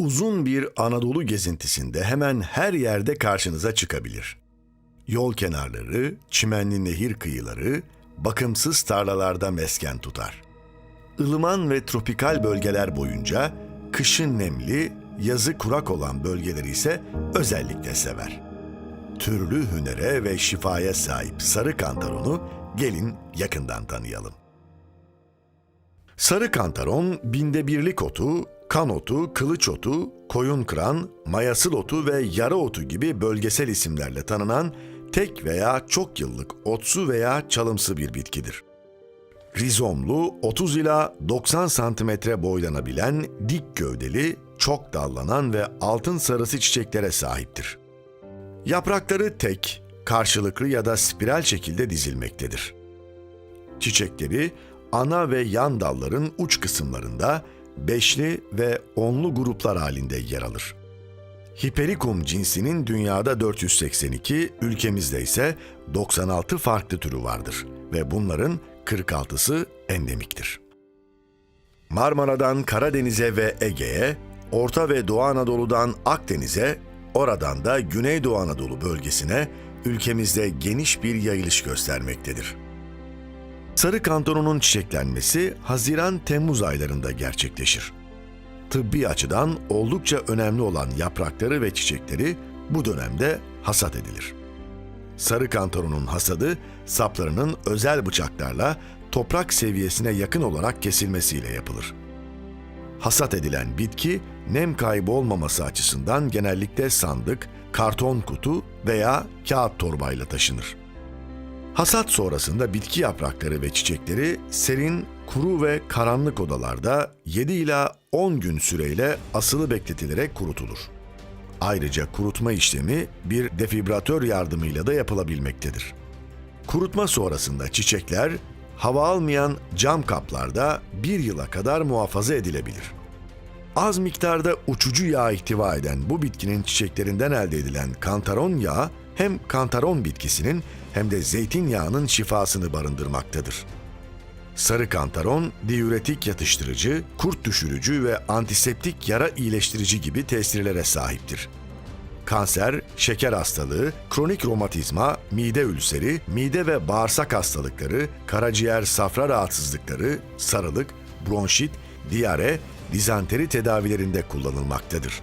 Uzun bir Anadolu gezintisinde hemen her yerde karşınıza çıkabilir. Yol kenarları, çimenli nehir kıyıları, bakımsız tarlalarda mesken tutar. Ilıman ve tropikal bölgeler boyunca kışın nemli, yazı kurak olan bölgeleri ise özellikle sever. Türlü hünere ve şifaya sahip sarı kantaronu gelin yakından tanıyalım. Sarı kantaron, binde birlik otu, kan otu, kılıç otu, koyun kıran, mayasıl otu ve yara otu gibi bölgesel isimlerle tanınan tek veya çok yıllık otsu veya çalımsı bir bitkidir. Rizomlu, 30 ila 90 santimetre boylanabilen, dik gövdeli, çok dallanan ve altın sarısı çiçeklere sahiptir. Yaprakları tek, karşılıklı ya da spiral şekilde dizilmektedir. Çiçekleri ana ve yan dalların uç kısımlarında beşli ve onlu gruplar halinde yer alır. Hiperikum cinsinin dünyada 482, ülkemizde ise 96 farklı türü vardır ve bunların 46'sı endemiktir. Marmara'dan Karadeniz'e ve Ege'ye, Orta ve Doğu Anadolu'dan Akdeniz'e, oradan da Güneydoğu Anadolu bölgesine ülkemizde geniş bir yayılış göstermektedir. Sarı kantonunun çiçeklenmesi Haziran-Temmuz aylarında gerçekleşir. Tıbbi açıdan oldukça önemli olan yaprakları ve çiçekleri bu dönemde hasat edilir. Sarı kantonunun hasadı saplarının özel bıçaklarla toprak seviyesine yakın olarak kesilmesiyle yapılır. Hasat edilen bitki nem kaybı olmaması açısından genellikle sandık, karton kutu veya kağıt torbayla taşınır. Hasat sonrasında bitki yaprakları ve çiçekleri serin, kuru ve karanlık odalarda 7 ila 10 gün süreyle asılı bekletilerek kurutulur. Ayrıca kurutma işlemi bir defibratör yardımıyla da yapılabilmektedir. Kurutma sonrasında çiçekler hava almayan cam kaplarda bir yıla kadar muhafaza edilebilir. Az miktarda uçucu yağ ihtiva eden bu bitkinin çiçeklerinden elde edilen kantaron yağı hem kantaron bitkisinin hem de zeytinyağının şifasını barındırmaktadır. Sarı kantaron, diüretik yatıştırıcı, kurt düşürücü ve antiseptik yara iyileştirici gibi tesirlere sahiptir. Kanser, şeker hastalığı, kronik romatizma, mide ülseri, mide ve bağırsak hastalıkları, karaciğer safra rahatsızlıkları, sarılık, bronşit, diyare, dizanteri tedavilerinde kullanılmaktadır.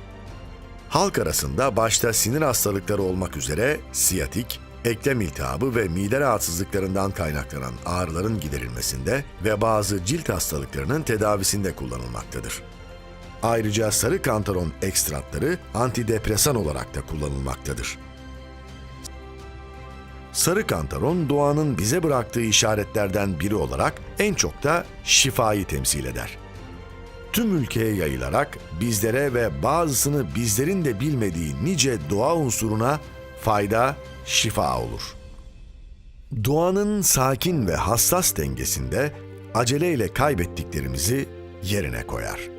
Halk arasında başta sinir hastalıkları olmak üzere siyatik, eklem iltihabı ve mide rahatsızlıklarından kaynaklanan ağrıların giderilmesinde ve bazı cilt hastalıklarının tedavisinde kullanılmaktadır. Ayrıca sarı kantaron ekstratları antidepresan olarak da kullanılmaktadır. Sarı kantaron doğanın bize bıraktığı işaretlerden biri olarak en çok da şifayı temsil eder. Tüm ülkeye yayılarak bizlere ve bazısını bizlerin de bilmediği nice doğa unsuruna fayda, şifa olur. Doğanın sakin ve hassas dengesinde aceleyle kaybettiklerimizi yerine koyar.''